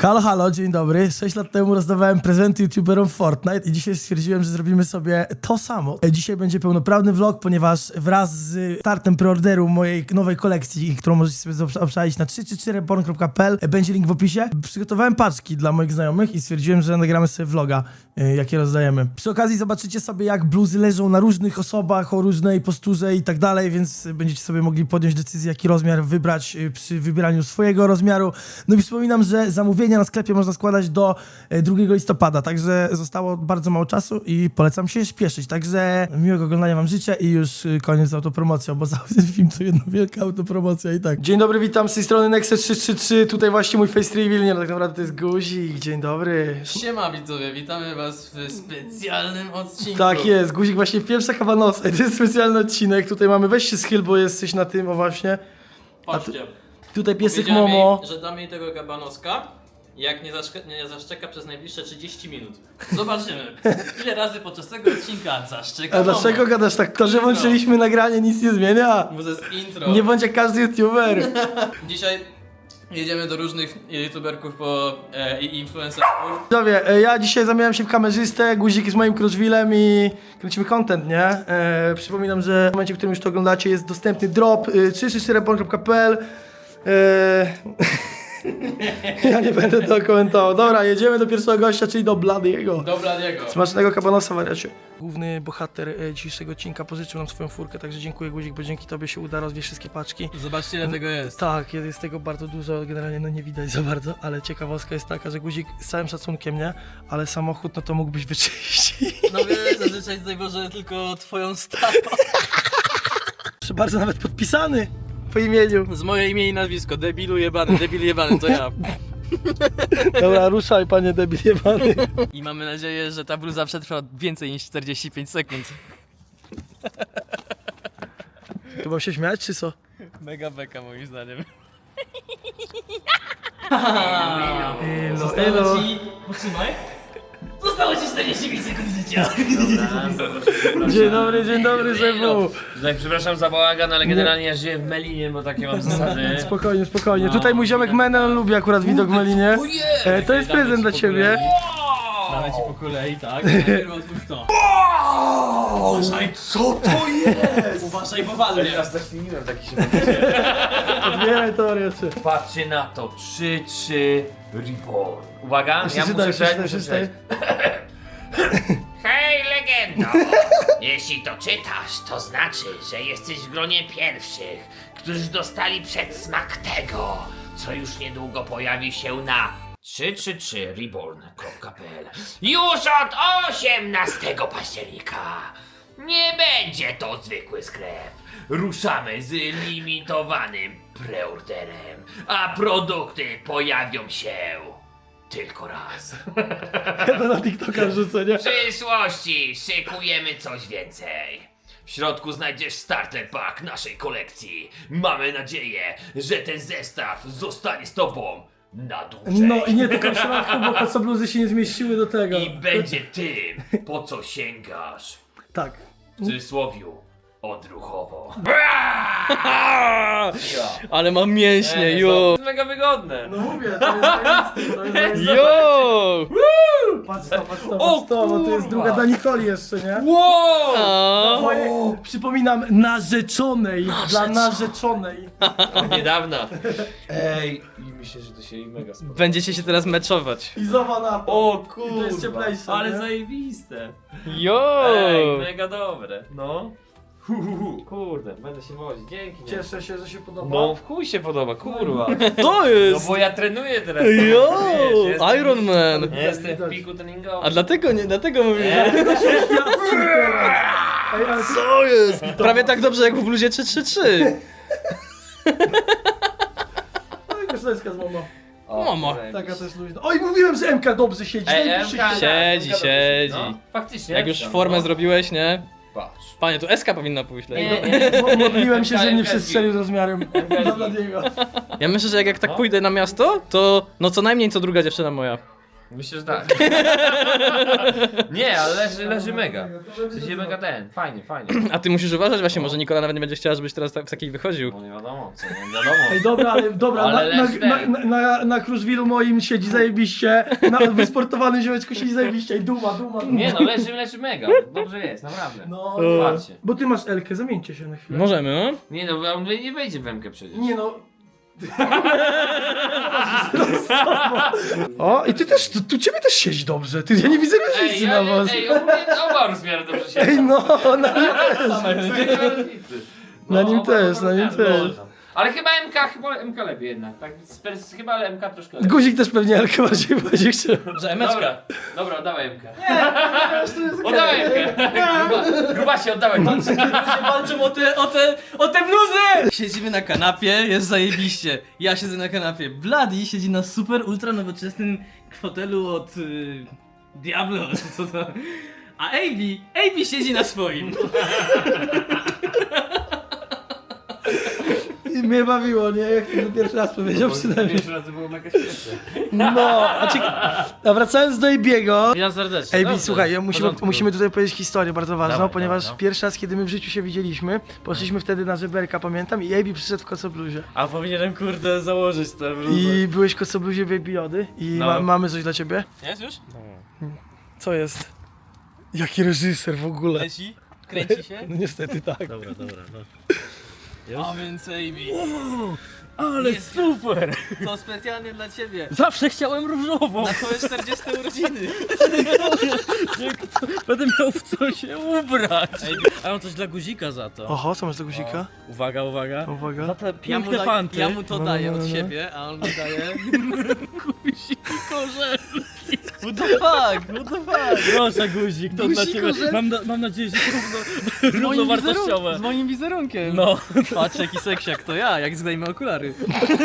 Halo, halo, dzień dobry. 6 lat temu rozdawałem prezenty youtuberom Fortnite i dzisiaj stwierdziłem, że zrobimy sobie to samo. Dzisiaj będzie pełnoprawny vlog, ponieważ wraz z startem preorderu mojej nowej kolekcji, którą możecie sobie obszalić na 334reborn.pl, e, będzie link w opisie, przygotowałem paczki dla moich znajomych i stwierdziłem, że nagramy sobie vloga, e, jakie rozdajemy. Przy okazji zobaczycie sobie, jak bluzy leżą na różnych osobach, o różnej posturze i tak dalej, więc będziecie sobie mogli podjąć decyzję, jaki rozmiar wybrać e, przy wybieraniu swojego rozmiaru. No i przypominam, że zamówienia na sklepie można składać do e, 2 listopada, także zostało bardzo mało czasu i polecam się śpieszyć. Także miłego oglądania wam życzę i już e, koniec z autopromocją, bo cały ten film to jedna wielka autopromocja i tak. Dzień dobry, witam z tej strony Nexe333, tutaj właśnie mój face reveal, nie no tak naprawdę to jest guzik, dzień dobry. Siema widzowie, witamy was w specjalnym odcinku. Tak jest, guzik właśnie pierwsza kawanosa, to jest specjalny odcinek, tutaj mamy, weź się schyl, bo jesteś na tym, o właśnie. Patrzcie. Tutaj piesek Powiedziałem Momo. Jej, że dam jej tego kabanoska, jak nie, zaszcze- nie zaszczeka przez najbliższe 30 minut. Zobaczymy, ile razy podczas tego odcinka zaszczeka A dlaczego gadasz tak? To, że włączyliśmy nagranie nic nie zmienia. Bo to jest intro. Nie bądź jak każdy youtuber. Dzisiaj jedziemy do różnych youtuberków po, e, i influencerów. Widzowie, e, ja dzisiaj zamieniam się w kamerzystę, guzik jest moim kruszwilem i kręcimy content, nie? E, przypominam, że w momencie, w którym już to oglądacie jest dostępny drop y, 334report.pl e, Ja nie będę to komentował. Dobra, jedziemy do pierwszego gościa, czyli do Bladiego. Dobra, Diego. Smacznego kabanosa, wariacie. Główny bohater e, dzisiejszego odcinka pożyczył nam swoją furkę, także dziękuję guzik, bo dzięki tobie się uda rozwieść wszystkie paczki. Zobaczcie ile tego jest. Tak, jest jest tego bardzo dużo, generalnie no nie widać za bardzo, ale ciekawostka jest taka, że guzik z całym szacunkiem, nie? Ale samochód no to mógłbyś wyczyścić. No wiesz, zazwyczaj może tylko twoją starą. Proszę bardzo, nawet podpisany po imieniu. Z moje imię i nazwisko, debilu jebany, debil jebany, to ja. Dobra, ruszaj panie debil jebany. I mamy nadzieję, że ta bluza przetrwa więcej niż 45 sekund. Tu mam się śmiać, czy co? Mega beka moim zdaniem. Elo, elo. Potrzymaj. Zostało ci 45 sekund życia. Dzień dobry, dzień dobry, Zewu. Tutaj przepraszam za bałagan, ale generalnie ja żyję w Melinie, bo takie mam zasady. Spokojnie, spokojnie. Tutaj mój ziomek Menel on lubi akurat widok w Melinie. E, to jest prezent dla ciebie. Damy ci po kolei, tak? Najpierw otwórz to. Uważaj, co to jest? Uważaj, bo walnie. Teraz też nie miałem taki się Odbieraj to, jeszcze. Patrzcie na to, 3-3 Reborn. Uwaga, Jeszcze ja czytaj, muszę przeczytaj, muszę. Hej, legendo! Jeśli to czytasz, to znaczy, że jesteś w gronie pierwszych, którzy dostali przedsmak tego, co już niedługo pojawi się na 333reborn.pl już od 18 października. Nie będzie to zwykły sklep. Ruszamy z limitowanym preorderem, a produkty pojawią się tylko raz. To na TikToka wrzucę, nie? W przyszłości szykujemy coś więcej. W środku znajdziesz starter pack naszej kolekcji. Mamy nadzieję, że ten zestaw zostanie z tobą na dłużej. No i nie tylko w środku, bo po co bluzy się nie zmieściły do tego. I będzie tym, po co sięgasz. Tak. W cudzysłowiu, odruchowo. Ale mam mięśnie, To jo. jest mega wygodne. No mówię, to jest zajebiste, to jest zajebiste. Jo! Patrz to, patrz to, patrz to, bo tu jest druga dla Nikoli jeszcze, nie? A, Moje, przypominam, narzeczonej, dla narzeczonej. Od niedawna. Ej, i myślę, że to się jej mega spodoba. Będziecie się teraz meczować. I zobacz na to. O to cieplejsze, ale nie? zajebiste. Jo! Ej, mega dobre. No. Hu, hu, hu. Kurde, będę się wozić. Dzięki. nie? Cieszę się, że się podoba. No, w chuj się podoba, kurwa. To No jest! bo ja trenuję teraz. Jo! Wiesz, jestem- Iron Man! Jestem w piku treningowym. A dlatego nie, dlatego mówię. Ej, ale ty- Co jest? Prawie tak dobrze jak w bluzie 333. No i koszuleczka z mamą. O, zajebiście. Taka też luźna. Oj, mówiłem, że MK dobrze siedzi. Ej, Ej, MK, tak, Siedzi, MK siedzi. No, faktycznie. Jak już formę no. zrobiłeś, nie? Patrz. Panie, tu SK powinna pójść. Lepiej. nie, nie. Modliłem się, że nie przestrzelił z rozmiarem. Ja myślę, że jak, jak tak No. pójdę na miasto, to no co najmniej co druga dziewczyna moja. Myślę, że tak. nie, ale leży, leży mega. W sensie mega ten, fajnie, fajnie. A ty musisz uważać właśnie, może Nikola nawet nie będzie chciała, żebyś teraz tak, w takiej wychodził. No nie wiadomo, co nie wiadomo. Ej, dobra, ale dobra, Ale na, leży na, na, ten. na, na, moim siedzi zajebiście, na wysportowanym ziomeczku siedzi zajebiście i duma, duma, duma. Nie no, leży, leży mega. Dobrze jest, naprawdę. No, Patrzcie. bo ty masz Elkę, zamieńcie się na chwilę. Możemy, no? Nie no, on nie wejdzie w MK przecież. Nie no. O, i ty też, tu, tu ciebie też siedzi dobrze, ty, ja nie widzę różnicy ja, na was. ej, ogólnie oba rozmiary dobrze się. Ej, no, na nim też. Na nim też, na nim też. Ale chyba MK, chyba MK lepiej jednak. Tak, z pers- chyba ale MK troszkę lepiej. Guzik też pewnie Elkę bardziej będzie chciał. Że emeczka. Dobra, dobra, oddawaj MK. Oddawaj MK. Gruba, gruba się oddawaj. Walczą o te, o te, o te bluzy! Siedzimy na kanapie, jest zajebiście. Ja siedzę na kanapie. Bloody siedzi na super ultra nowoczesnym fotelu od y, Diablo, czy co to. A AB, AB siedzi na swoim. I mnie bawiło, nie? Jak to pierwszy raz powiedział przynajmniej. Pierwszy raz to było mega śmieszne. No, a, ciek- a wracając do Ebiego. Witam serdecznie. Ej, Dobrze, słuchaj, ja w musimy, porządku. musimy tutaj powiedzieć historię bardzo ważną, Dawaj, ponieważ dawaj, no. pierwszy raz, kiedy my w życiu się widzieliśmy, poszliśmy wtedy na żeberka, pamiętam, i Ebi przyszedł w kocobluzie. A powinienem kurde założyć tę bluzę. I byłeś w kocobluzie Baby Jody i No. ma, mamy coś dla ciebie. Jest już? Co jest? Jaki reżyser w ogóle. Leci? Kręci się? No niestety tak. Dobra, dobra, no. A więc AB. ale super! To specjalnie dla ciebie. Zawsze chciałem różową! Na twoje 40 urodziny. Będę miał w co się ubrać! A mam coś dla guzika za to. Oho, co masz do guzika? Uwaga, uwaga. Uwaga. Za te Ja mu, piękne da, fanty. ja mu to No, daję no, no, od no. siebie, a on mi daje... Guzik i korze. What the fuck? What the fuck? Proszę guzik, to dla ciebie. korze- Mam, na, mam nadzieję, że równo, Z moim, równowartościowe. z moim wizerunkiem. No. Patrz jaki seksiak to ja, jak zdejmę okulary.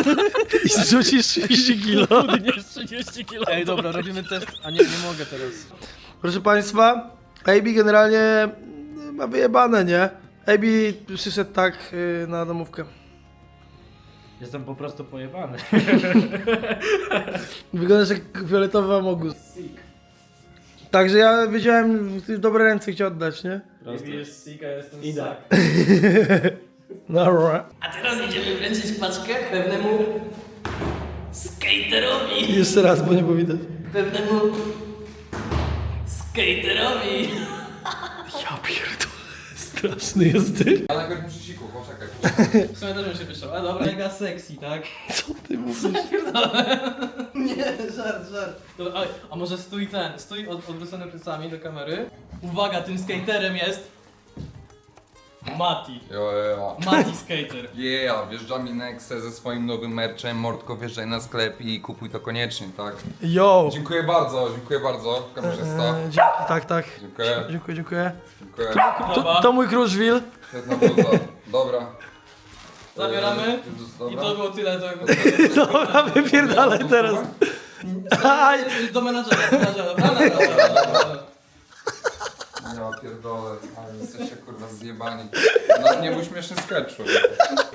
I zrzucisz 30 kilo. Chudniesz 30 kg. Ej, dobra, robimy test. A nie, nie mogę teraz. Proszę Państwa, Ebi generalnie ma wyjebane, nie? Ebi przyszedł tak y, na domówkę. Jestem po prostu pojebany. Wyglądasz jak fioletowy amogus. Także ja wiedziałem w dobre ręce cię oddać, nie? jest sika, jestem Ida. Dobra. A teraz idziemy wręczyć paczkę pewnemu skaterowi. Jeszcze raz, bo nie było widać. Pewnemu skaterowi. Straszny jesteś. Ja najpierw muszę siku, poczekaj. W sumie też bym się wyszło, a dobra. Mega sexy, tak? Co ty mówisz? Nie, żart, żart. Dobra, oj, a może stój ten, stój od, odwrócony plecami do kamery. Uwaga, tym skaterem jest... Mati. Jo. Mati skater. Yeah, wjeżdżam Nexę ze swoim nowym merchem, Mordko wjeżdżaj na sklep i kupuj to koniecznie, tak? Yo! Dziękuję bardzo, dziękuję bardzo, kamerzysta. E, dzięki, tak, tak. Dziękuję, Dziękuję, dziękuję. dziękuję. To, to mój Kruszwil. Świetna bluza, dobra. Zabieramy. Dobra. I to było tyle, to... Dobra, wypierdalaj teraz. Do menadżera, do menadżera, dobra? Dobra, dobra, dobra. Ja pierdolę, ale jesteście kurwa zjebani. No nie był śmieszny sketch, człowieku.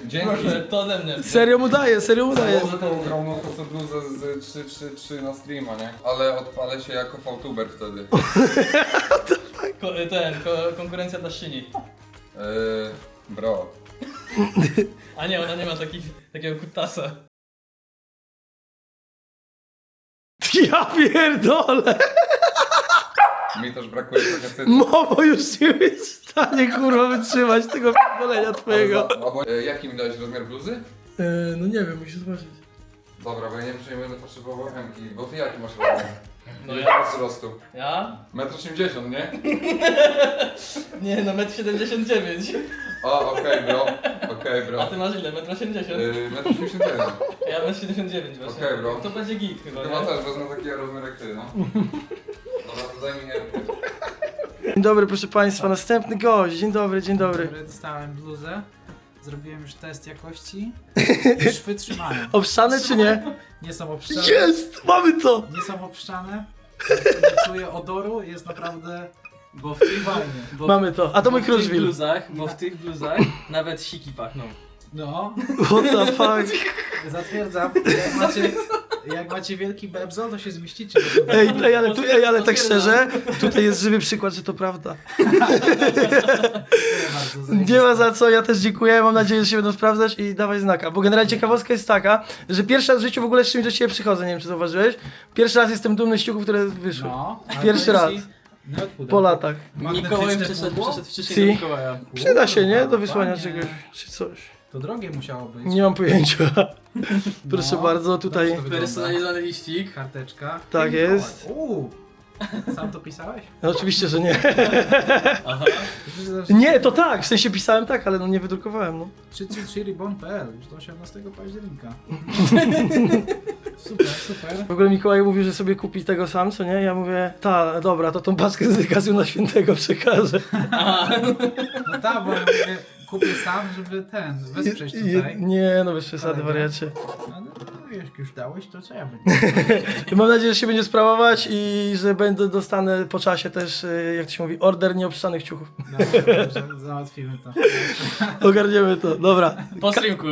Dzięki. Proszę, to ode mnie. Serio mu daję, serio mu daję. Może to ugrał no to co bluzę z 3-3-3 na streama, nie? Ale odpalę się jako fałtuber wtedy. Ko, ten, ko, konkurencja dla Szyni. Yy, bro. A nie, ona nie ma takich, takiego kutasa. Ja pierdolę. Mi też brakuje trochę cytru. Momo już nie jest w stanie kurwa wytrzymać tego pierdolenia twojego. Albo, e, jaki mi dałeś rozmiar bluzy? E, no nie wiem, musisz zobaczyć. Dobra, bo ja nie wiem, czy nie będę potrzebował chemki, bo ty jaki masz rozmiar? No Ile ja. masz wzrostu? Ja? 1,80 m, nie? Nie, no 1,79 m. O, okej bro, okej A bro. ty masz ile? 1,80 m? Yy, 1,81 m. Ja 1,79 m właśnie. Okej, bro. To będzie git chyba, Chyba nie? też wezmę taki rozmiar jak ty, no. Daj mi. Dzień dobry, proszę państwa, następny gość. Dzień dobry, dzień dobry. Dobry, dostałem bluzę. Zrobiłem już test jakości. Już wytrzymają. Obszczane czy nie? Nie są obszczane. Jest! Mamy to! Nie są obszczane. Nie czuję odoru, jest naprawdę Bo w tych, fajnie. bo, Mamy to. A to mój bo w tych Kruszwil. bluzach, bo w tych bluzach nawet siki pachną. No, What the fuck? zatwierdzam. Jak macie, Jak macie wielki bebzol, to się zmieścicie. Ej, ej, ale, tu, ej, ale tak szczerze, tutaj jest żywy przykład, że to prawda. Nie ma za co, ja też dziękuję, mam nadzieję, że się będą sprawdzać i dawać znaka. Bo generalnie ciekawostka jest taka, że pierwszy raz w życiu w ogóle z czymś do ciebie przychodzę, nie wiem czy zauważyłeś. Pierwszy raz jestem dumny z ciuchów, które wyszły. No, ale Pierwszy raz. pudełko. Po latach. Mikołaj Magnetyczne przyszedł, pudło? przyszedł wcześniej Si. do Mikołaja. Przyda się, nie? Do wysłania czegoś, czy coś. To drogie musiało być. Nie mam pojęcia. Proszę No, bardzo, tutaj dobrze to. Personalizowany liścik. Karteczka. Tak jest. Uuu. Sam to pisałeś? No, oczywiście, że nie. Przecież Nie, to tak, w sensie pisałem tak, ale no nie wydrukowałem, no. 333ribbon.pl już do 18 października. super, super. W ogóle Mikołaj mówił, że sobie kupi tego sam, co nie? Ja mówię, ta, dobra, to tą paczkę z dedykacją na świętego przekażę. No tak, bo ja mówię, kupię sam, żeby ten, wesprzeć I- tutaj. Nie, no bez przesady, Ale nie. wariacie. Ale no, jak już dałeś, to co ja będę? Mam nadzieję, że się będzie sprawować i że będę dostanę po czasie też, y, jak to się mówi, order nieoprzysanych ciuchów. Dobrze, dobrze, załatwimy to. Ogarniemy to, dobra. Po streamku.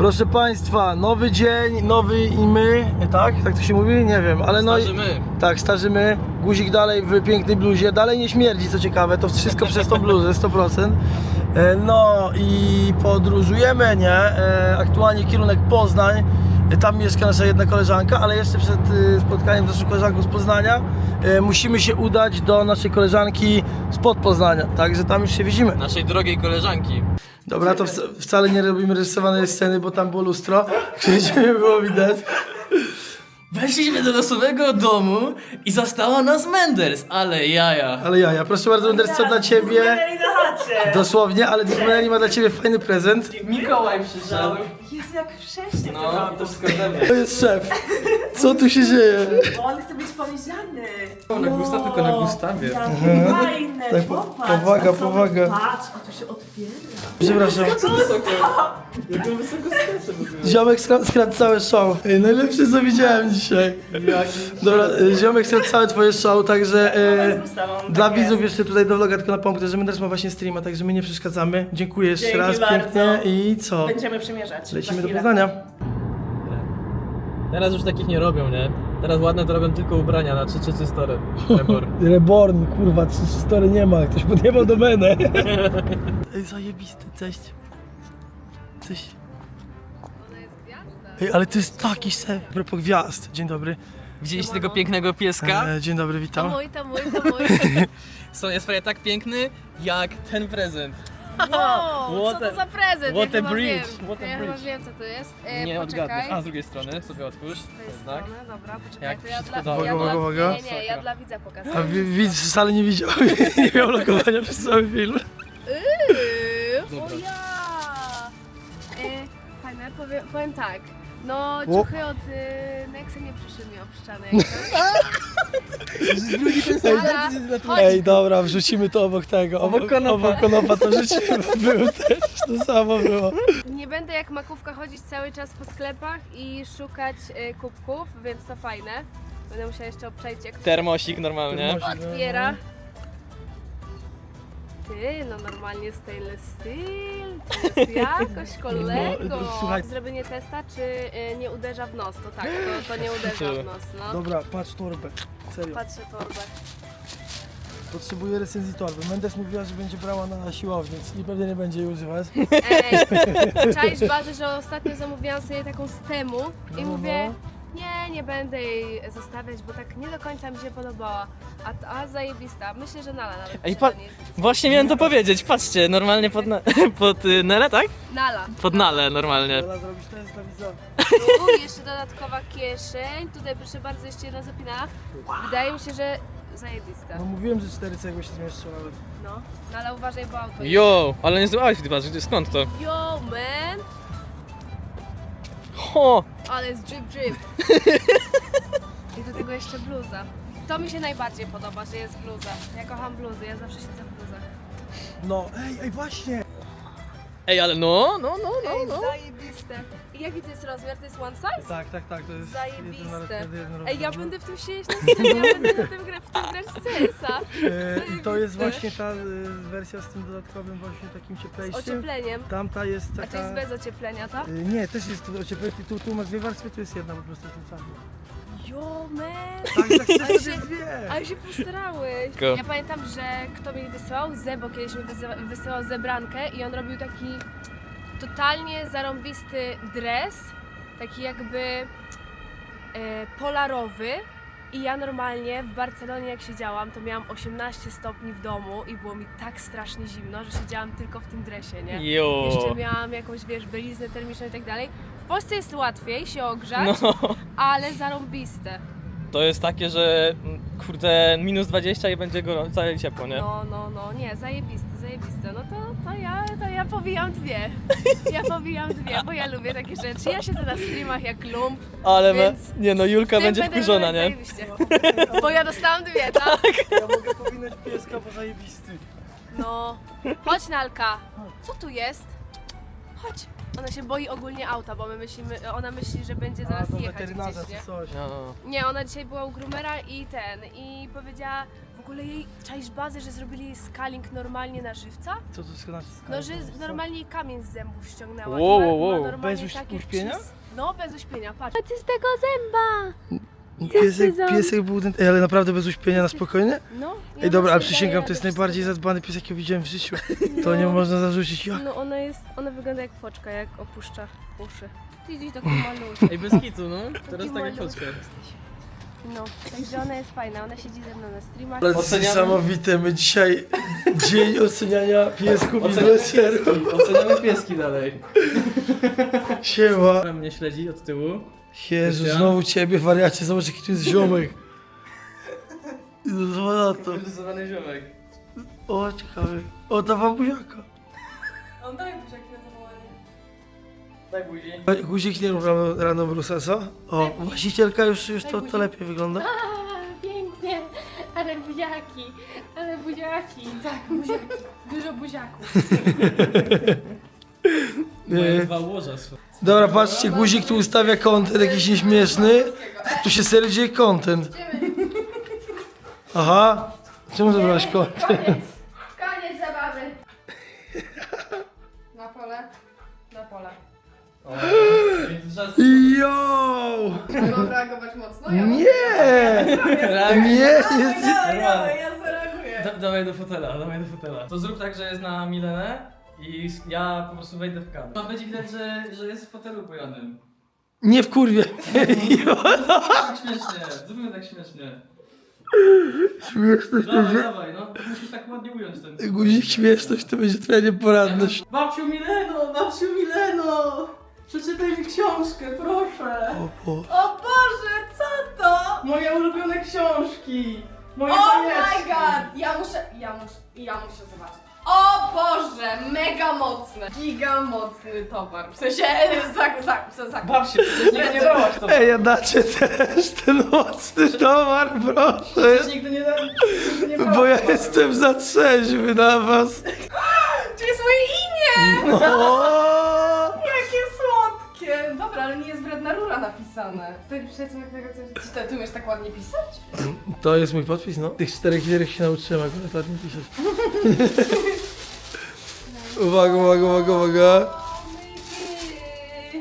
Proszę Państwa, nowy dzień, nowy i my, tak? Tak to się mówi? Nie wiem, ale no... Tak, starzymy. Guzik dalej w pięknej bluzie. Dalej nie śmierdzi, co ciekawe. To wszystko przez tą bluzę, 100%. E, No i podróżujemy, nie? E, Aktualnie kierunek Poznań. E, Tam mieszka nasza jedna koleżanka, ale jeszcze przed spotkaniem z naszą koleżanką z Poznania musimy się udać do naszej koleżanki spod Poznania. Także tam już się widzimy. Naszej drogiej koleżanki. Dobra, to wca- wcale nie robimy rysowanej sceny, bo tam było lustro, żeby nie było widać. Weszliśmy do losowego domu i zastała nas Menders, ale jaja. Ale ja, ja proszę bardzo, Wenders, co dla ciebie? na chacie. Dosłownie, ale Disneyland ma dla ciebie fajny prezent. Mikołaj przyszedł. Jest jak wcześniej No, to wszystko ode mnie. To jest szef. Co tu się dzieje? On być powiedziany. Na gusta, tylko na gustawie. Jakie fajne, Tak, po- popatrz. powaga, a co- powaga. Patrz, a tu się otwiera. Przepraszam. Jaką wysoko skacze w ogóle. Ziomek skra- skradł całe show. Ej, najlepsze co widziałem dzisiaj. Dobra, e, ziomek skradł całe twoje show, także e, Gustawą, tak dla jest. widzów jeszcze tutaj do vloga tylko napomknę, że Menders ma właśnie streama, także my nie przeszkadzamy. Dziękuję jeszcze Dzięki raz bardzo. pięknie i co? Będziemy przymierzać. Lecimy za do chwilę. Poznania. Teraz już takich nie robią, nie? Teraz ładne to robią tylko ubrania na 3 story. Reborn. Reborn, kurwa, story nie ma, ktoś podjebał domenę. Ej, zajebisty, cześć. Cześć. Ej, ale to jest taki ser. A propos gwiazd. Dzień dobry. Widzieliście tego pięknego pieska? E, dzień dobry, witam. mój, to mój, to mój. Są jest prawie tak piękny, jak ten prezent. Wow, What co a- to za prezent? what ja a chyba bridge, wiem. what a ja chyba bridge. wiem co to jest. E, Nie poczekaj. odgadniesz. A z drugiej strony sobie otwórz. Z tej Znak. strony, dobra, poczekaj, Jak to ja wszystko dla, dobrze. ja Uwaga, dla, uwaga. Nie, nie, ja dla widza pokazuję. A wi- widz wcale nie widział, nie miał lokowania przez cały film. Yy, o ja! E, fajne, powiem, powiem tak. No, ciuchy od y, Nexy nie przyszły mi obszczane. Ale, chodź, Ej, dobra, wrzucimy to obok tego. Obok konopa. Obok konopa to wrzucimy, bo był też, to samo było. nie będę jak makówka chodzić cały czas po sklepach i szukać y, kubków, więc to fajne. Będę musiała jeszcze obczaić jak to Termosik normalnie. otwiera. Ty, no normalnie stainless steel, to jest jakość kolego. No, słuchaj. Zrobienie testa, czy y, nie uderza w nos, to tak, to, to nie uderza w nos, no. Dobra, patrz torbę. Serio. Patrzę torbę. Potrzebuję recenzji torby. Mendes mówiła, że będzie brała na siłownię, więc pewnie nie będzie jej używać. Ej, czaisz bazę, że ostatnio zamówiłam sobie taką z temu i No, mówię, nie, nie będę jej zostawiać, bo tak nie do końca mi się podobała. A, a zajebista. Myślę, że Nala nawet Ej, pa- nie jest. Właśnie miałem to powiedzieć, patrzcie, normalnie pod, na, pod y, Nele, tak? Nala. Pod Nale normalnie. Dobra, zrobisz test dla widza. Tu jeszcze dodatkowa kieszeń. Tutaj proszę bardzo jeszcze jedna zapina. Wydaje mi się, że zajebista. No mówiłem, że cztery cegły się zmieszczą nawet. No. Nala uważaj, bo auto jest. Jo, ale nie zdobyłeś chyba, że- skąd to? Yo, man! Ho! Ale jest drip drip. I do tego jeszcze bluza. To mi się najbardziej podoba, że jest bluza. Ja kocham bluzy, ja zawsze siedzę w bluzach. No, ej, ej, właśnie! Ej, ale no, no, no, no, Ej, no. zajebiste. Jaki to jest rozmiar? To jest one size? Tak, tak, tak, to jest Zajebiste. jeden na jeden Ej, rozmiar. ja będę w tym siedzieć na scenie, ja będę na tym grać, w tym grać w CS-a. E, I to jest Zajebiste. właśnie ta e, wersja z tym dodatkowym właśnie takim Z cieplejszym. ociepleniem. Tamta jest A taka... to jest bez ocieplenia, tak? E, Nie, też jest tu ocieplenie, tu, tu masz dwie warstwy, tu jest jedna po prostu w tym samym. Jo, man! Tak, tak chcesz się- sobie dwie. Ale się postarałeś. Go. Ja pamiętam, że kto mi wysyłał? Zebo kiedyś mi wysyła- wysyłał zebrankę i on robił taki totalnie zarąbisty dres, taki jakby e, polarowy. I ja normalnie w Barcelonie jak siedziałam, to miałam 18 stopni w domu i było mi tak strasznie zimno, że siedziałam tylko w tym dresie, nie? Jo. Jeszcze miałam jakąś, wiesz, bieliznę termiczną i tak dalej. W Polsce jest łatwiej się ogrzać, No, ale zarąbiste. To jest takie, że mm, kurde, minus 20 i będzie gorąco, całe ciepło, nie? No, no, no, nie, zajebiste, zajebiste. No to, to ja, to ja powijam dwie. Ja powijam dwie, bo ja lubię takie rzeczy. Ja siedzę na streamach jak lump. Ale me, Więc nie no, Julka Tym będzie będę wkurzona, nie? Zajebiście. Bo ja dostałam dwie, tak? Ja mogę powinąć pieska, bo zajebisty. No. Chodź Nalka. Co tu jest? Chodź. Ona się boi ogólnie auta, bo my myślimy, ona myśli, że będzie A, zaraz do jechać weterynarza gdzieś, nie? czy coś. No, no. Nie, ona dzisiaj była u groomera i ten, i powiedziała w ogóle jej, czaisz bazę, że zrobili jej scaling normalnie na żywca? Co to znaczy? No, że z- normalnie jej kamień z zębów ściągnęła. Wow, I ma- wow, ma wow. normalnie Bez uś- takie uśpienia? czyst- No, bez uśpienia, patrz. Ty z tego zęba! Piesek, piesek był ten... Ej, ale naprawdę bez uśpienia na spokojnie? No. ja Ej, dobra, ale przysięgam, to jest najbardziej zadbany pies, jaki widziałem w życiu. To nie można zarzucić. Jak? No, ona jest, ona wygląda jak foczka, jak opuszcza uszy. Ty jesteś taki maluszek. Ej, bez kitu, no. Teraz tak jak chodźcie. No, także ona jest fajna, ona siedzi ze mną na streamach. Ale Oceniamy? niesamowite, my dzisiaj dzień oceniania piesków i Oceniamy pieski, oceniamy pieski dalej. Siema. Która mnie śledzi od tyłu. Jezu, znowu ciebie, wariacie, zobacz jaki tu jest ziomek. Zobacz na to. Wyluzowany ziomek. O, ciekawe. O, ta babuziaka. On daje buziaki. Daj buzi. Guzik nie rób rano, rano brusa, co? O, właścicielka już, już to, to lepiej wygląda. Pięknie, ale buziaki, ale buziaki. Tak, buziaki, dużo buziaków. Moje Nie. dwa łoża są. Dobra, patrzcie, guzik tu ustawia content jakiś nieśmieszny. Tu się serio dzieje content. Aha. Czemu zabrałeś content? Koniec zabawy. Na pole, na pole. Yo! Mam reagować mocno? Nie! Nie, jest... Dawaj, dawaj, ja zareaguję. Da, dawaj do fotela, dawaj do fotela. To zrób tak, że jest na Milenę i ja po prostu wejdę w kadr. Tam będzie widać, że, że jest w fotelu pojanym. Nie w kurwie. Tak śmiesznie, zróbmy tak śmiesznie. Śmieszność to Dawaj, będzie... dawaj, no musisz tak ładnie ująć ten. Guzik śmieszność to będzie twoja nieporadność. Babciu Mileno, babciu Mileno! Przeczytaj mi książkę, proszę! O, Boże, co to? Moje ulubione książki! Moje Oh bajeczki. my god! Ja muszę, ja muszę, ja muszę zobaczyć. O Boże, mega mocny, giga mocny towar. W sensie, za, za, za, za. Babciu, przecież nigdy nie dałaś to. Ej, a dacie też ten mocny towar, proszę. Przecież nigdy nie, da, nigdy nie Bo ja dałaś. jestem za trzeźwy na was. To jest moje imię! O! Jakie słodkie! Dobra, ale nie jest wredna rura napisane. Tutaj przejdźmy do tego, co... Czy ty, ty umiesz tak ładnie pisać? To jest mój podpis, no. Tych czterech literek się nauczyłem akurat ładnie pisać. uwaga, uwaga, uwaga, uwaga.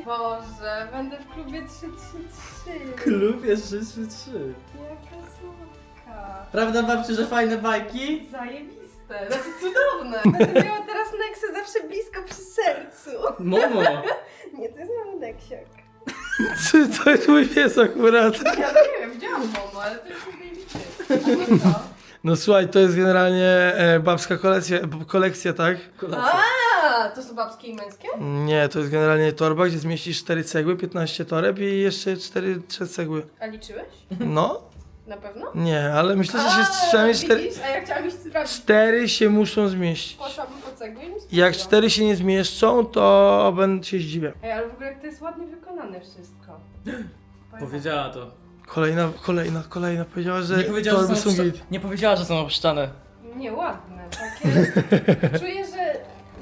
Boże, będę w klubie 333. Klub jest 333. Jaka słodka. Prawda babciu, że fajne bajki? Zajebiste, znaczy cudowne. Będę miała teraz Nexę zawsze blisko przy sercu. Momo! Nie, to jest mój Neksiak. Czy to jest mój pies akurat? Ja nie wiem, widziałam Momo, ale to jest mój co? No słuchaj, to jest generalnie e, babska kolekcja, b- kolekcja, tak? A, to są babskie i męskie? Nie, to jest generalnie torba, gdzie zmieścisz 4 cegły, 15 toreb i jeszcze 4 3 cegły. A liczyłeś? No? Na pewno? Nie, ale myślę, że się A, przynajmniej 4, widzisz? A ja chciałam iść sprawdzić. 4 się muszą zmieścić. Poszłabym po cegły i Jak. 4 się nie zmieszczą, to będę się zdziwię. Ej, ale w ogóle jak to jest ładnie wykonane wszystko. Powiedziała to. Kolejna, kolejna, kolejna. Powiedziała, że Nie powiedziała, że torby są, są obszta- git. nie powiedziała, że są obszczane. Nieładne, takie... Czuję, że,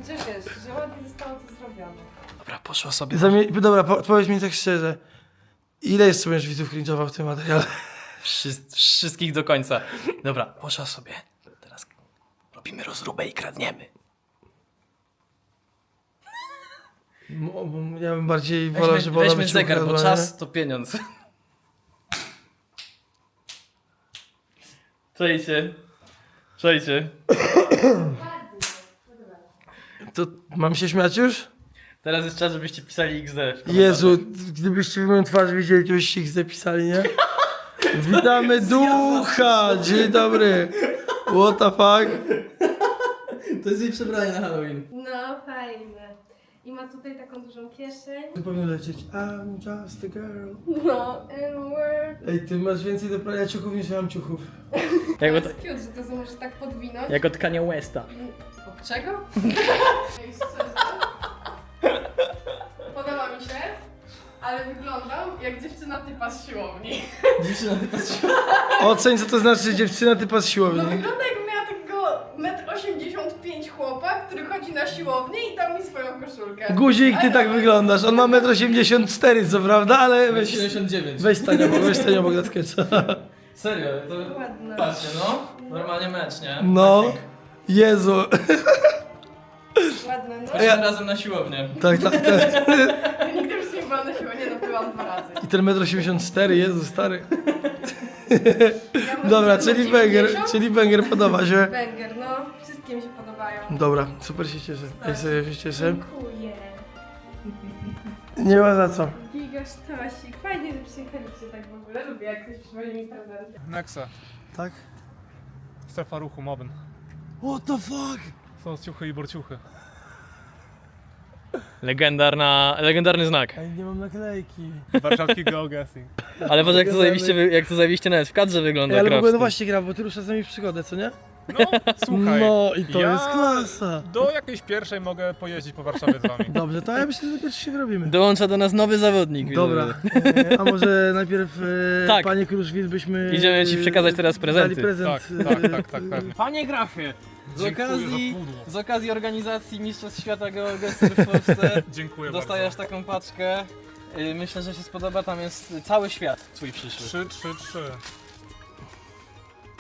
że wiesz, że ładnie zostało to zrobione. Dobra, Poszła sobie. Zamie- Dobra, po- powiedz mi tak szczerze. Ile jeszcze będziesz widzów cringe'ował w tym materiale? Wszys- wszystkich do końca. Dobra, poszła sobie. Teraz robimy rozróbę i kradniemy. Ja bym bardziej wolał, Weźmy, żeby ona weźmy zegar, bo czas to pieniądz. Czajcie. Czajcie. To mam się śmiać już? Teraz jest czas, żebyście pisali XD. w komentarzach. Jezu, gdybyście moją twarz widzieli, to byście ich zapisali, nie? Witamy ducha! Dzień dobry! What the fuck? To jest jej przebranie na Halloween. No, fajne. I ma tutaj taką dużą kieszeń. Tu powinien lecieć I'm just a girl. No, and word. Ej, ty masz więcej do prania ciuchów niż ja mam ciuchów. To Jak od, jest cute, że to możesz tak podwinąć. jak od Kanye Westa. Od czego? ale wyglądam jak dziewczyna typa z siłowni. Dziewczyna ty Oceń, co to znaczy dziewczyna typa z siłowni. No wygląda jakby miała takiego 1,85 m chłopa, który chodzi na siłownię i dał mi swoją koszulkę. Guzik, ty tak wyglądasz. On ma 1,84 m, co prawda, ale weź, 79. weź obok, weź obok na sketcha. Serio, to Ładna. patrzcie no. Normalnie mecz, nie? No. Jezu. Ładna, no. Chodźmy razem na siłownię. Tak, tak, tak. Nigdy już nie byłam na siłowni, byłam dwa razy. I ten 1,84 m, Jezu, stary. Ja Dobra, 1,90 czyli banger, czyli banger podoba się. Banger, no. Wszystkie mi się podobają. Dobra, super się cieszę. Ja sobie się cieszę. Dziękuję. Nie ma za co. Giga sztosik. Fajnie, że przyjechaliście tak w ogóle. Lubię, jak ktoś przywozi mi prezenty. Nexa, Tak? strefa ruchu Mobyn. What the fuck? Są ciuchy i borciuchy. Legendarna, legendarny znak. Ej, nie mam naklejki. Warszawski geoguessing. Ale patrz jak to zajebiście, wy- jak to zajebiście nawet w kadrze wygląda Ej, ale w ogóle no właśnie gra, bo ty ruszasz z nami w przygodę, co nie? No, słuchaj. No i to ja jest klasa. Do jakiejś pierwszej mogę pojeździć po Warszawie z wami. Dobrze, to ja myślę, że pierwszy się wyrobimy. Dołącza do nas nowy zawodnik. Dobra, widzowie. e, a może najpierw, e, Tak. panie Kruszwil, byśmy... Idziemy ci e, przekazać teraz prezenty. Dali prezent. Tak, tak, tak, tak, e, pewnie. Panie Grafie, z Dziękuję okazji, za pudło. z okazji organizacji Mistrzostw Świata Geogesty w Polsce Dziękuję dostajesz bardzo. taką paczkę. Y, Myślę, że się spodoba, tam jest cały świat twój przyszły. 3, 3, 3.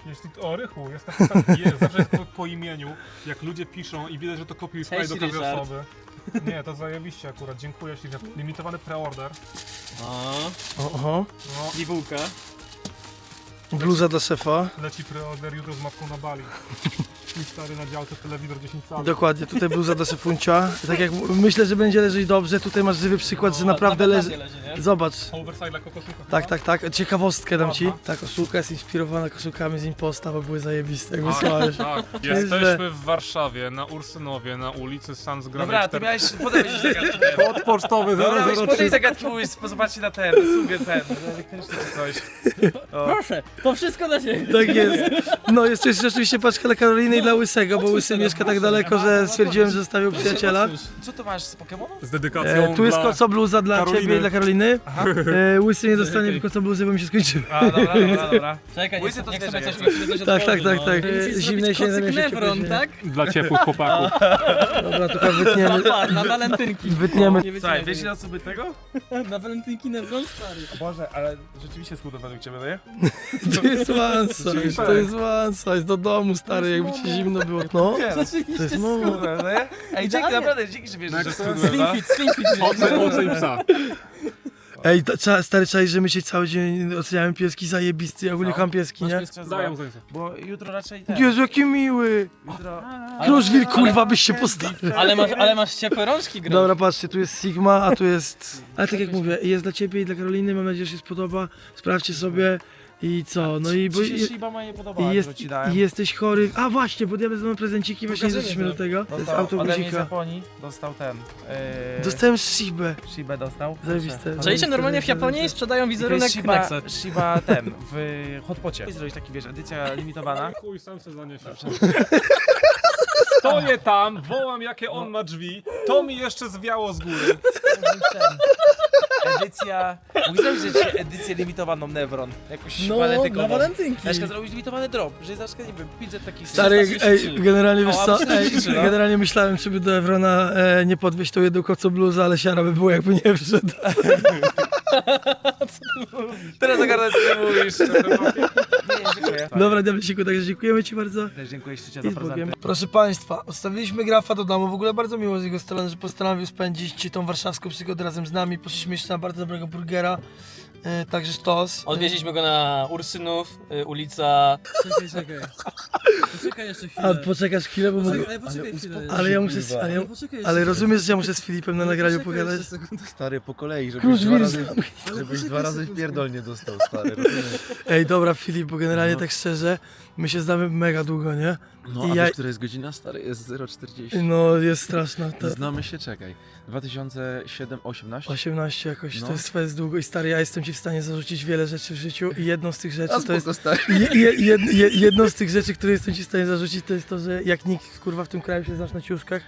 Jeśli... O, Rychu, jest taki sam, jest, zawsze jest po, po imieniu, jak ludzie piszą i widać, że to kopiuj Cześć, do każdej osoby. Nie, to zajebiście akurat, dziękuję ślicznie. Limitowany preorder. O, Oho, No. Bluza do szefa. leci preorder jutro z matką na Bali. I stary na działce telewizor 10 cali. Dokładnie, tutaj bluza do szefuncia. Tak jak myślę, że będzie leżeć dobrze, tutaj masz żywy przykład, że naprawdę leży... leży nie? Zobacz. Oversize dla kokoszulka. Tak, tak, tak. Ciekawostkę dam ci. Ta koszulka jest inspirowana koszulkami z Imposta, bo były zajebiste, jak wysłałeś. Tak, jesteśmy w Warszawie, na Ursynowie, na ulicy Sans Gramy 4. podać zagadki. Kod pocztowy Dobra, weź 003. podaj zagadki, mówisz, zobaczcie na ten, sługę ten, elektryczny czy coś. Proszę, to wszystko na siebie. Tak jest. No, jest tu jeszcze oczywiście paczka dla Karoliny i dla Łysego, bo Łysy mieszka tak daleko, że stwierdziłem, że zostawił przyjaciela. Co to masz z Pokemonu? Z dedykacją E, tu jest dla... kocobluza dla Karoliny. ciebie i dla Karoliny. E, Łysy nie dostanie kocobluzy, bo mi się skończyły. A, dobra, dobra, dobra. Czekaj, Łysy niech, to niech sobie coś, jest. niech sobie coś Tak, tak, tak, no. tak. Musisz E, zimnej się później. tak? Dla ciepłych chłopaków. Dobra, tylko wytniemy. Na walentynki. Wytniemy. Nie Słuchaj, tego. ile osoby tego? Na walentynki Nevron stary. Boże, ale rzeczywiście schudł według ciebie, no nie? To jest one size, to jest one size, do domu stary, jakby ci zimno było. No, to jest no nie? Ej, dzięki, naprawdę, dzięki, że wiesz, że Slim no. fit, slim fit. Oce, oce i psa. Ej, to, cza- stary czaj, że my się cały dzień oceniamy pieski zajebisty, ja ogólnie kocham pieski, nie? pieska z Daję dwa. mu Bo jutro raczej ten. Jezu, jaki miły! Jutro... Kruszwil, kurwa, byś się postawił. Ale masz, ale masz ciepłe rączki, Grosz. Dobra, patrzcie, tu jest Sigma, a tu jest... Ale tak jak mówię, jest dla ciebie i dla Karoliny, mam nadzieję, że się spodoba. Sprawdźcie sobie i co, no i... Bo, Ci się i, Shiba nie i, podobała, jest, jest, ci dałem. i jesteś chory. A właśnie, bo diabeł mam prezenciki, właśnie doszliśmy do to. tego. To jest Dostał ode mnie z autobusika. Japonii, dostał ten. Yy, Dostałem Shibę. Shibę dostał. Zajebiste. Czajcie, normalnie w Japonii sprzedają I to jest wizerunek Shiba, Nexa. Shiba ten, w hotpocie. I zrobić taki, wiesz, edycja limitowana. Chuj, sam se zaniesie. Stoję tam, wołam jakie on ma drzwi, to mi jeszcze zwiało z góry. edycja... Mógł zrobić że edycję limitowaną Nevron. Jakąś No, walentykową. na walentynki. Na przykład zrobić limitowany drop, że przykład, nie wiem, 500 takich... Stary, 333. ej, generalnie wiesz co, ej, no. generalnie myślałem, czy by do Evrona e, nie podwieźć tą jedną co bluza, ale siara by było, jakby nie wszedł. Teraz zagarnę co ty mówisz. Nie, dziękuję. Dobra, Diablesiku, także dziękujemy ci bardzo. Też dziękuję I za z Bogiem. prezenty. Proszę Państwa, ostawiliśmy grafa do domu. W ogóle bardzo miło z jego strony, że postanowił spędzić tą warszawską przygodę razem z nami. Poszliśmy jeszcze na bardzo dobrego burgera. E, także sztos. Odwieźliśmy go na Ursynów, y, ulica... Czekaj, czekaj. Poczekaj jeszcze chwilę. A poczekasz chwilę, bo mogę... ale poczekaj chwilę. Ale ja muszę... z- Ale, ja, poczekaj ale rozumiesz, że ja muszę z Filipem na nagraniu pogadać? Stary, po kolei, żebyś Krusz, dwa razy, żebyś dwa razy w pierdol nie dostał, stary. Ej, dobra, Filip, bo generalnie No. tak szczerze, my się znamy mega długo, nie? No, I a ja- wiesz, która jest godzina, stary? Jest 0,40. No, jest straszna. To... Znamy się, czekaj. 2007, 18? 18 jakoś, No. to jest, to jest długo i stary, ja jestem ci w stanie zarzucić wiele rzeczy w życiu i jedną z tych rzeczy A to jest... stary. Je, je, jed, je, jedną z tych rzeczy, które jestem ci w stanie zarzucić, to jest to, że jak nikt kurwa w tym kraju się znasz na ciuszkach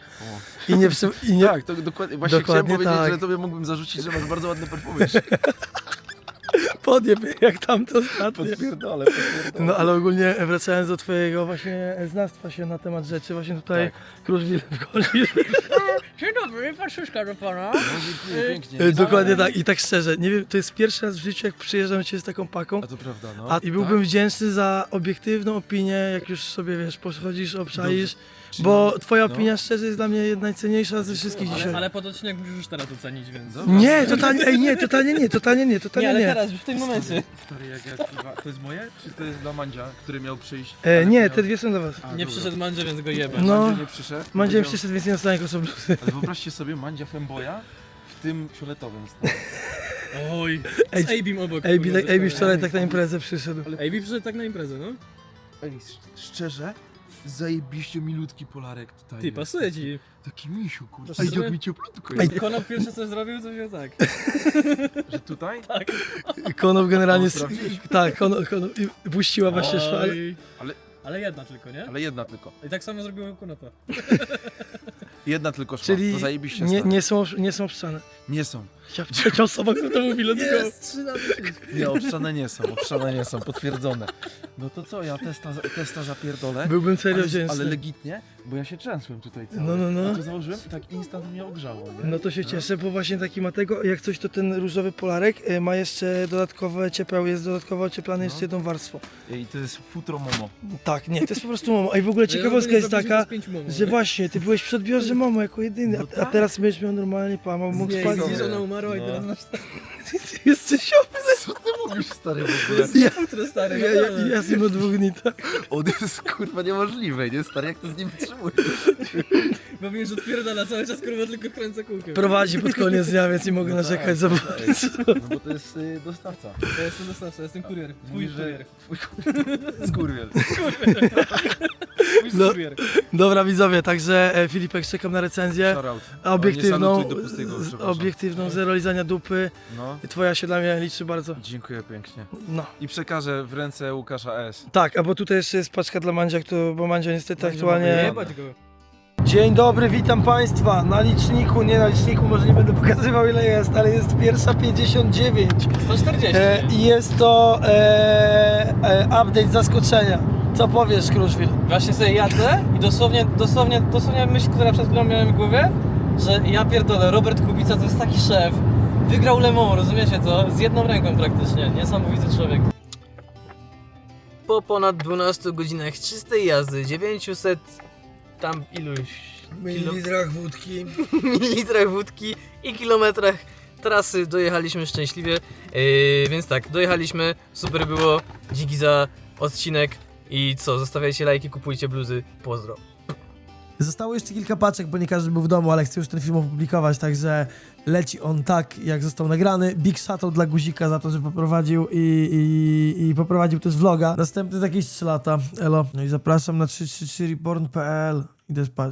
i nie, i nie Tak, to dokładnie, właśnie Dokładnie chciałem powiedzieć, tak. że tobie mógłbym zarzucić, że masz bardzo ładne perfumy. podjeb jak tam to ostatnio. Podpierdolę, podpierdolę. No ale ogólnie wracając do twojego właśnie znawstwa się na temat rzeczy, właśnie tutaj Tak. Kruszwil wchodzi. Dzień dobry, patrzyszka do pana. No, dziękuję, pięknie. E, Dokładnie tak i tak szczerze, nie wiem, to jest pierwszy raz w życiu jak przyjeżdżam cię z taką paką. A to prawda, no. A i byłbym wdzięczny za obiektywną opinię, jak już sobie wiesz, podchodzisz, obczaisz, Czyli- bo twoja no. opinia szczerze jest dla mnie najcenniejsza ze wszystkich dzisiaj. Ale, ale pod odcinek musisz już teraz ocenić, więc... Nie, totalnie, ej, nie, totalnie nie, totalnie nie, Nie, totalnie ale nie. teraz, w tym momencie. Stary, jak ja, to jest moje? Czy to jest dla Mandzia, który miał przyjść? E, ale nie, miał- te dwie są dla was. A, Nie dobra. przyszedł Mandzio, więc go jebę. No. Mandzio nie przyszedł. Powiedział- przyszedł, więc nie dostanie koszą bluzy. Ale wyobraźcie sobie Mandzia Femboya w tym fioletowym stanie. Oj, Ej, z Abim obok. Ej, tak, ej, wczoraj tak na imprezę przyszedł. AB przyszedł tak na imprezę, no. Ej, sz- szczerze, zajebiście milutki polarek tutaj Ty, jest. pasuje ci. Taki misiu, kurwa. To Ej, sobie- mi cieplutko Ej, jest. Konop pierwsze co zrobił, to wziął tak. Że tutaj? Konop generalnie, O, s- sprawdziłeś? tak, Konop, Konop i puściła właśnie szwal. Oj. Ale- Ale jedna tylko, nie? Ale jedna tylko. I tak samo zrobił Konopa. Jedna tylko szła. Czyli to zajebiście nie, nie, są, nie są obszczane. nie są. Ja trzecia osoba, która to mówi, let's go. Jest 3 na 10. Nie, obszczane nie są, obszane nie są, potwierdzone. No to co, ja testa, testa zapierdolę. Byłbym serio ale, wdzięczny. ale legitnie, bo ja się trzęsłem tutaj cały. No, no, no. A to założyłem i tak instant mnie ogrzało, nie? No to się cieszę, bo właśnie taki ma tego, jak coś to ten różowy polarek e, ma jeszcze dodatkowe ciepeł, jest dodatkowo ocieplany jeszcze jedną warstwą. I to jest futro momo. Tak, nie, to jest po prostu momo. A i w ogóle ciekawostka jest taka, że właśnie, ty byłeś w przedbiorze momo jako jedyny, No a, a teraz będziesz miał normalnie pamał, mógł spać. widzisz, ona umarła i No. teraz masz Ty jesteś Co ty mówisz, stary, w ogóle? Ja, futro stary. ja, ja, ja z nim od dwóch dni, tak. On jest, kurwa, niemożliwe, nie? Stary, jak to z nim wytrzymuje? Bo wiesz, odpierdala cały czas kurwa tylko kręcę kółkiem. Prowadzi pod koniec dnia, więc nie mogę narzekać za bardzo. No bo to jest y, dostawca. Ja jestem dostawca, jestem kurier. Twój Mówi, że- kurier. Twój skurwiel. Twój No. kurier. Dobra widzowie, także e, Filipek czekam na recenzję. Shoutout. Obiektywną, O, nie salutuj do pustego, z- przepraszam. obiektywną, zero lizania dupy. No, Twoja się dla mnie liczy bardzo. dziękuję pięknie. No. I przekażę w ręce Łukasza S. Tak, a bo tutaj jeszcze jest paczka dla Mandzia, kto, bo Mandzia niestety Mandzia aktualnie... ma Jebać go. Dzień dobry, witam Państwa. Na liczniku, nie na liczniku, może nie będę pokazywał ile jest, ale jest pierwsza 59. 140. E, I jest to e, e, update zaskoczenia. Co powiesz, Kruszwil? Właśnie sobie jadę i dosłownie, dosłownie, dosłownie myśl, która przed chwilą miałem w głowie, że ja pierdolę, Robert Kubica to jest taki szef. Wygrał Le Mans, rozumiecie to? Z jedną ręką praktycznie. Niesamowity człowiek. Po ponad 12 godzinach czystej jazdy, 900 tam iluś Mililitrach wódki. mililitrach wódki i kilometrach trasy dojechaliśmy szczęśliwie. Yy, więc tak, dojechaliśmy, super było. Dzięki za odcinek i co, zostawiajcie lajki, kupujcie bluzy. Pozdro. Zostało jeszcze kilka paczek, bo nie każdy był w domu, ale chcę już ten film opublikować, także leci on tak, jak został nagrany. Big shoutout dla Guzika za to, że poprowadził i, i, i poprowadził też vloga. Następny za jakieś 3 lata, elo. No i zapraszam na 333reborn.pl. Idę spać.